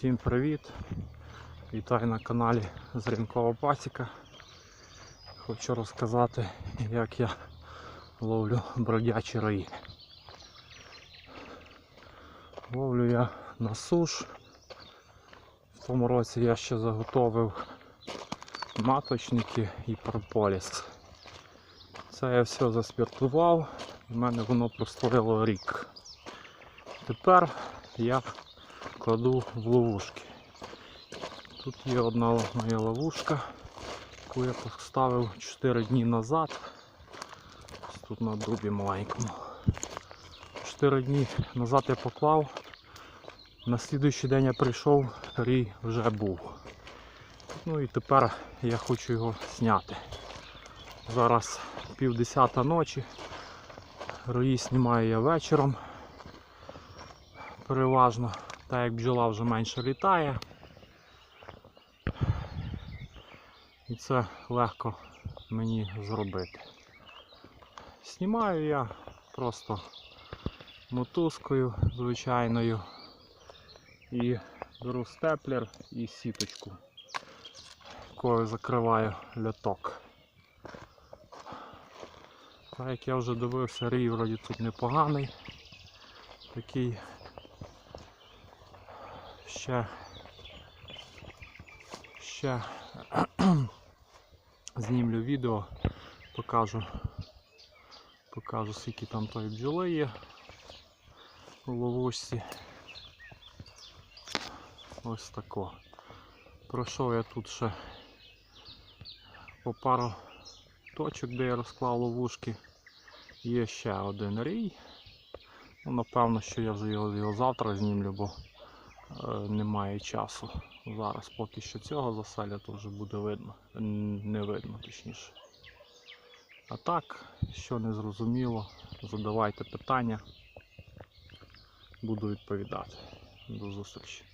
Всім привіт! Вітаю на каналі Зрінкова Пасіка. Хочу розказати, як я ловлю бродячі раї. Ловлю я на суш. В тому році я ще заготовив маточники і прополіс. Це я все заспіртував, і в мене воно простояло рік. Тепер я кладу в ловушки. Тут є одна моя ловушка, яку я поставив 4 дні назад. Тут на дубі маленькому. 4 дні назад я поклав. На слідуючий день я прийшов, рій вже був. Ну і тепер я хочу його зняти. Зараз пів десята ночі. Рої знімаю я вечором. Переважно, так як бджола вже менше літає. І це легко мені зробити. Знімаю я просто мотузкою звичайною і беру степлер і сіточку, якою закриваю льоток. Так як я вже дивився, рій вроді тут непоганий. Такий ще ще знімлю відео, покажу, покажу скільки там тої бджоли є у ловушці. Ось тако. Пройшов я тут ще по пару точок, де я розклав ловушки. Є ще один рій. Ну, напевно, що я вже його, його завтра знімлю, бо немає часу. Зараз поки що цього заселя, то вже буде видно. Не видно точніше. А так, що не зрозуміло, задавайте питання. Буду відповідати. До зустрічі.